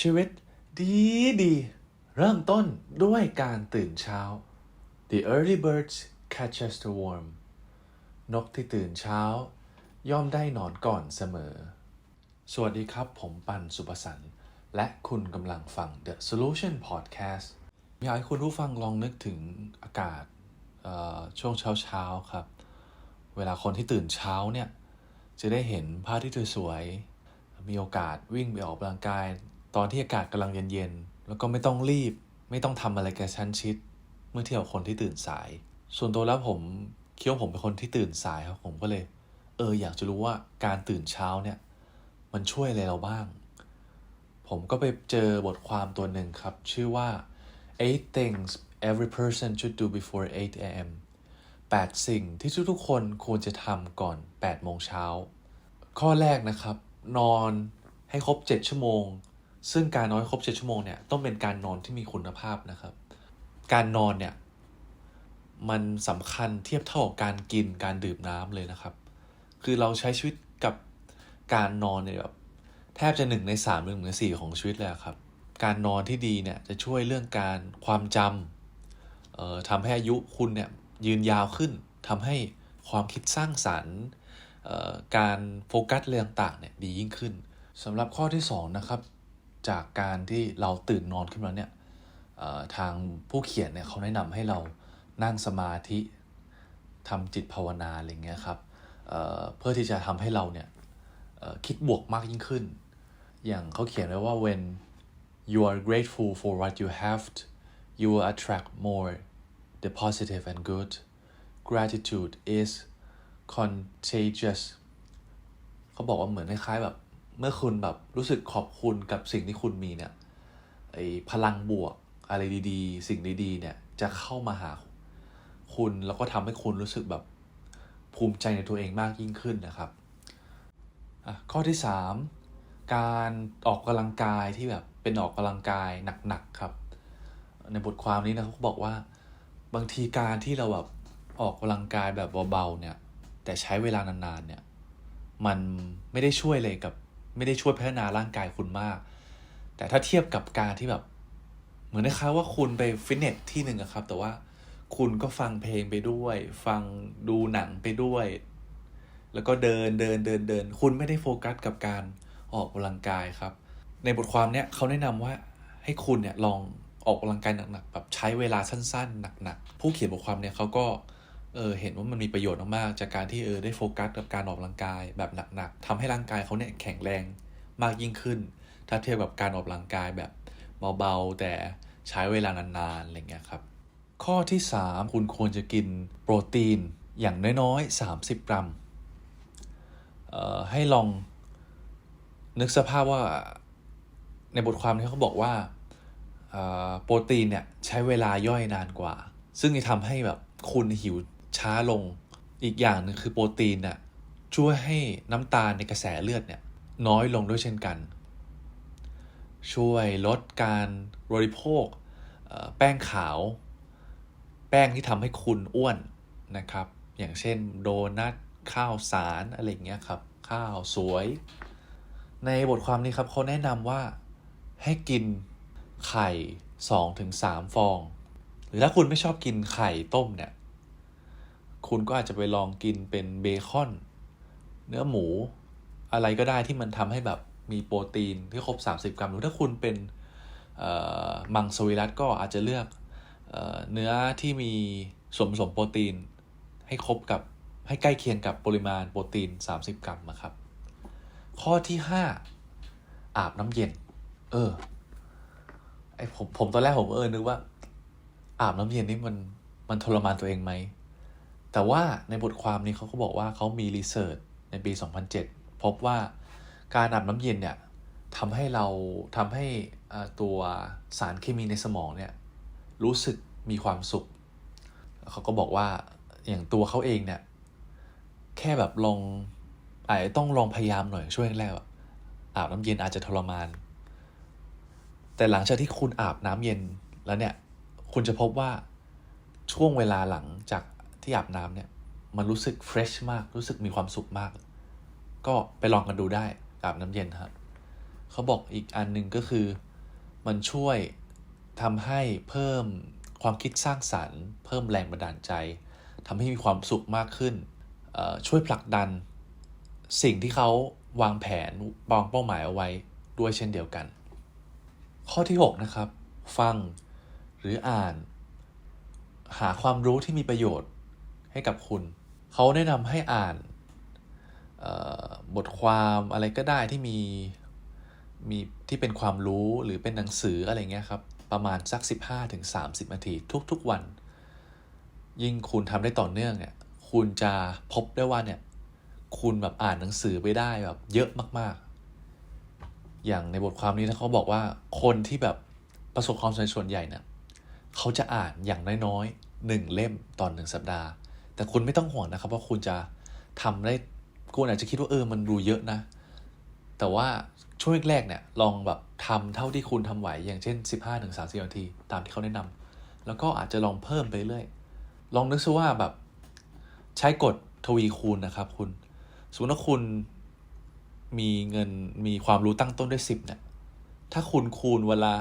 ชีวิตดีดี เริ่มต้นด้วยการตื่นเช้า The early birds catches the worm นกที่ตื่นเช้า ย่อมได้นอนก่อนเสมอ สวัสดีครับ ผมปันสุภสันต์และคุณกำลังฟัง The Solution Podcast อยากให้คุณผู้ฟังลองนึกถึงอากาศช่วงเช้าเช้าครับ เวลาคนที่ตื่นเช้าเนี่ย จะได้เห็นพระอาทิตย์สวย มีโอกาสวิ่งไปออกกำลังกาย ตอนที่อากาศกำลังเย็นๆ แล้วก็ไม่ต้องรีบ ไม่ต้องทำอะไรกระชั้นชิด เมื่อเทียบกับคนที่ตื่นสาย ส่วนตัวแล้วผมคิดว่าผมเป็นคนที่ตื่นสายครับผมก็เลย เอออยากจะรู้ว่าการตื่นเช้าเนี่ย มันช่วยอะไรเราบ้าง ผมก็ไปเจอบทความตัวหนึ่งครับ ชื่อว่า eight things every person should do before 8 a.m. 8 สิ่งที่ทุกๆคนควรจะทำก่อน 8 โมงเช้า ข้อแรกนะครับ นอนให้ครบ 7 ชั่วโมง ซึ่งการนอนให้ครบ7ชั่วโมงเนี่ยต้องเป็นการนอนที่มีคุณภาพนะครับ การนอนเนี่ยมันสำคัญเทียบเท่ากับการกินการดื่มน้ำเลยนะครับ คือเราใช้ชีวิตกับการนอนเนี่ยแบบแทบจะหนึ่งในสามหรือหนึ่งในสี่ของชีวิตเลยครับ การนอนที่ดีเนี่ยจะช่วยเรื่องการความจำเอ่อทำให้อายุคุณเนี่ยยืนยาวขึ้นทำให้ความคิดสร้างสรรค์การโฟกัสเรื่องต่างเนี่ยดียิ่งขึ้นสำหรับข้อที่สองนะครับ จากการที่เราตื่นนอนขึ้นมาเนี่ยทางผู้เขียนเนี่ยเขาแนะนำให้เรานั่งสมาธิทำจิตภาวนาอะไรเงี้ยครับเเพื่อที่จะทำให้เราเนี่ยคิดบวกมากยิ่งขึ้น อย่างเขาเขียนไว้ว่า when you are grateful for what you have you will attract more the positive and good gratitude is contagious เขาบอกว่าเหมือนคล้ายๆแบบ เมื่อคุณแบบรู้สึกขอบคุณกับสิ่งที่คุณมีเนี่ยไอพลังบวกอะไรดีๆ สิ่งดีๆเนี่ยจะเข้ามาหาคุณแล้วก็ทำให้คุณรู้สึกแบบภูมิใจในตัวเองมากยิ่งขึ้นนะครับข้อที่ 3 การออกกำลังกายที่แบบเป็นออกกำลังกายหนักๆครับ ในบทความนี้นะเขาบอกว่าบางทีการที่เราแบบออกกำลังกายแบบเบาๆเนี่ยแต่ใช้เวลานานๆเนี่ยมันไม่ได้ช่วยเลยกับ ไม่ได้ช่วยพัฒนาร่างกายคุณมาก แต่ถ้าเทียบกับการที่แบบ เหมือนนะครับว่าคุณไปฟิตเนสที่หนึ่งอะครับ แต่ว่าคุณก็ฟังเพลงไปด้วย ฟังดูหนังไปด้วย แล้วก็เดินเดินเดินเดิน คุณไม่ได้โฟกัสกับการออกกำลังกายครับ ในบทความเนี้ยเขาแนะนำว่าให้คุณเนี่ยลองออกกำลังกายหนักๆแบบใช้เวลาสั้น ๆ หนักๆ ผู้เขียนบทความเนี่ยเขาก็ เออเห็นว่ามันมีประโยชน์มากๆจากการที่เออได้โฟกัสกับการออกกำลังกายแบบหนักๆทำให้ร่างกายเขาเนี่ยแข็งแรงมากยิ่งขึ้น ถ้าเทียบกับการออกกำลังกายแบบเบาๆ แต่ใช้เวลานานๆอะไรเงี้ยครับ ข้อที่ 3 คุณควรจะกินโปรตีนอย่างน้อยๆ 30 กรัมเอ่อให้ลองนึกสภาพว่าในบทความนี้เขาบอกว่าโปรตีนเนี่ยใช้เวลาย่อยนานกว่า ซึ่งจะทำให้แบบคุณหิว ช้าลง อีกอย่างหนึงคือโปรตีนน่ะช่วยให้น้ำตาลในกระแสเลือดเนี่ยน้อยลงด้วยเช่นกัน ช่วยลดการบริโภคแป้งขาว แป้งที่ทำให้คุณอ้วนนะครับ อย่างเช่นโดนัทข้าวสารอะไรเงี้ยครับ ข้าวสวย ในบทความนี้ครับเขาแนะนำว่าให้กินไข่ 2-3ถึง3ฟอง หรือถ้าคุณไม่ชอบกินไข่ต้มเนี่ย คุณก็อาจจะไปลองกินเป็นเบคอน เนื้อหมู อะไรก็ได้ที่มันทำให้แบบมีโปรตีนที่ครบ 30 กรัม หรือถ้าคุณเป็นมังสวิรัตก็อาจจะเลือกเเนื้อที่มีส่วนผสมโปรตีน ให้ครบกับให้ใกล้เคียงกับปริมาณโปรตีน 30 กรัมนะครับ ข้อที่ 5 อาบน้ำเย็น เออไอผมผมตอนแรกผมเออนึกว่า อาบน้ำเย็นนี่มันมันทรมานตัวเองไหม แต่ว่าในบทความนี้เขาก็บอกว่าเขามีรีเสิร์ชในปี 2007 พบว่าการอาบน้ำเย็นเนี่ยทำให้เราทำให้ตัวสารเคมีในสมองเนี่ยรู้สึกมีความสุข เขาก็บอกว่าอย่างตัวเขาเองเนี่ยแค่แบบลองอาจจะต้องลองพยายามหน่อยช่วงแรกอะอาบน้ำเย็นอาจจะทรมาน แต่หลังจากที่คุณอาบน้ำเย็นแล้วเนี่ย คุณจะพบว่าช่วงเวลาหลังจาก ที่อาบน้ำเนี่ย มันรู้สึกเฟรชมาก รู้สึกมีความสุขมาก ก็ไปลองกันดูได้อาบน้ำเย็นครับเขาบอกอีกอันหนึ่งก็คือ มันช่วยทำให้เพิ่มความคิดสร้างสรรค์ เพิ่มแรงบันดาลใจทำให้มีความสุขมากขึ้น ช่วยผลักดัน สิ่งที่เขาวางแผนวางเป้าหมายเอาไว้ด้วยเช่นเดียวกัน ข้อที่ 6 นะครับ ฟังหรืออ่าน หาความรู้ที่มีประโยชน์ ให้กับคุณ เขาแนะนำให้อ่านบทความอะไรก็ได้ที่มีมีที่เป็นความรู้หรือเป็นหนังสืออะไรเงี้ยครับประมาณสัก 15-30 นาทีทุกๆวัน ยิ่งคุณทำได้ต่อเนื่องเนี่ยคุณจะพบได้ว่าเนี่ยคุณแบบอ่านหนังสือไปได้แบบเยอะมากๆ อย่างในบทความนี้นะเขาบอกว่าคนที่แบบประสบความสำเร็จส่วนใหญ่เนี่ยเขาจะอ่านอย่างน้อยๆหนึ่งเล่มตอนหนึ่งสัปดาห์ แต่คุณไม่ต้องห่วงนะครับ ว่าคุณจะทำได้คุณอาจจะคิดว่าเออมันดูเยอะนะ แต่ว่าช่วงแรกๆเนี่ยลองแบบทำเท่าที่คุณทำไหวอย่างเช่น 15-30นาทีตามที่เขาแนะนำแล้วก็อาจจะลองเพิ่มไปเรื่อยลองนึกซะว่าแบบใช้กฎทวีคูณนะครับ คุณสมมติว่าคุณมีเงินมีความรู้ตั้งต้นด้วยสิบเนี่ยถ้าคุณคูณเวลา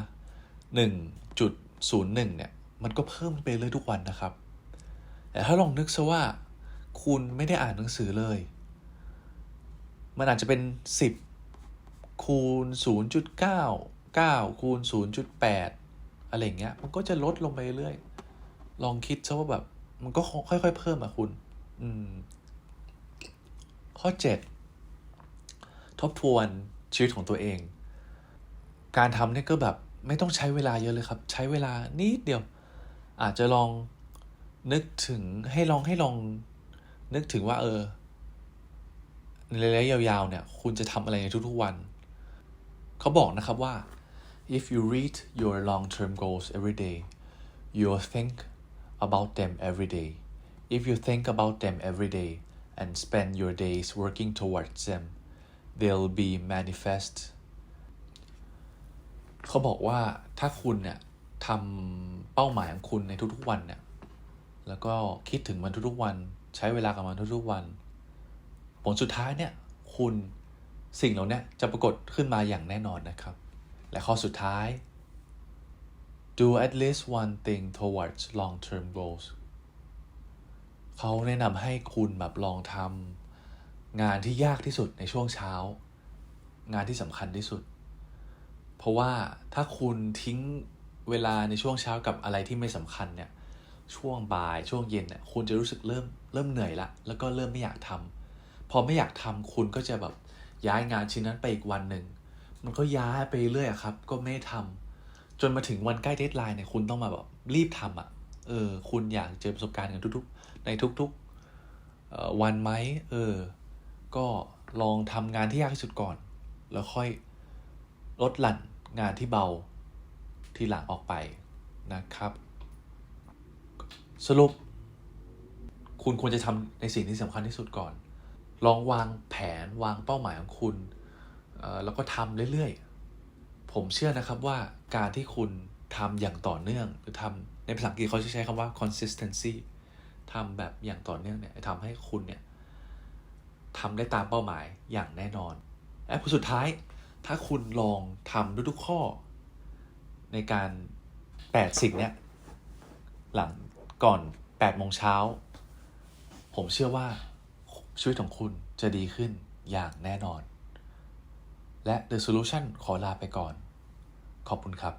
หนึ่งจุดศูนย์หนึ่งเนี่ยมันก็เพิ่มไปเลยทุกวันนะครับ แต่ถ้าลองนึกซะว่า คุณไม่ได้อ่านหนังสือเลย มันอาจจะเป็นสิบคูณศูนย์จุดเก้าเก้าคูณศูนย์จุดแปดอะไรอย่างเงี้ย มันก็จะลดลงไปเรื่อยลองคิดซะว่าแบบ มันก็ค่อยๆเพิ่มอะคุณ อืม ข้อ 7 ทบทวนชีวิตของตัวเอง การทำเนี่ยก็แบบไม่ต้องใช้เวลาเยอะเลยครับ ใช้เวลานิดเดียว อาจจะลอง นึกถึงให้ลองให้ลอง นึกถึงว่า เออ ในระยะยาวๆ เนี่ย คุณจะทำอะไรในทุกๆวัน เขาบอกนะครับว่า if you read your long term goals every day you'll think about them every day if you think about them every day and spend your days working towards them they'll be manifest เขาบอกว่าถ้าคุณเนี่ยทำเป้าหมายของคุณในทุกๆวันเนี่ย แล้วก็คิดถึงมันทุกๆวัน ใช้เวลากับมันทุกๆวัน ผลสุดท้ายเนี่ยคุณสิ่งเหล่านี้จะปรากฏขึ้นมาอย่างแน่นอนนะครับ และข้อสุดท้าย do at least one thing towards long term goals เขาแนะนำให้คุณแบบลองทำงานที่ยากที่สุดในช่วงเช้า งานที่สำคัญที่สุด เพราะว่าถ้าคุณทิ้งเวลาในช่วงเช้ากับอะไรที่ไม่สำคัญเนี่ย ช่วงบ่ายช่วงเย็นเนี่ยคุณจะรู้สึกเริ่มเริ่มเหนื่อยละ แล้วก็เริ่มไม่อยากทำพอไม่อยากทำคุณก็จะแบบย้ายงานชิ้นนั้นไปอีกวันหนึ่งมันก็ย้ายไปเรื่อยครับ ก็ไม่ทำจนมาถึงวันใกล้เดทไลน์เนี่ยคุณต้องมาแบบรีบทำอะเออ คุณอยากเจอประสบการณ์กันทุกๆ ในทุกๆวันไหมเออ ก็ลองทำงานที่ยากที่สุดก่อน แล้วค่อยลดหลั่นงานที่เบาทีหลังออกไปนะครับ สรุป คุณควรจะทำในสิ่งที่สำคัญที่สุดก่อน ลองวางแผนวางเป้าหมายของคุณแล้วก็ทำเรื่อยๆ ผมเชื่อนะครับว่าการที่คุณทำอย่างต่อเนื่อง หรือทำในภาษาอังกฤษเขาจะใช้คำว่า consistency ทำแบบอย่างต่อเนื่องเนี่ยทำให้คุณเนี่ยทำได้ตามเป้าหมายอย่างแน่นอนและผลสุดท้ายถ้าคุณลองทำทุกๆข้อ ในการ 8 สิ่งเนี้ยหลัง ก่อน8โมงเช้า ผมเชื่อว่าชีวิตของคุณจะดีขึ้นอย่างแน่นอน และ The Solution ขอลาไปก่อน ขอบคุณครับ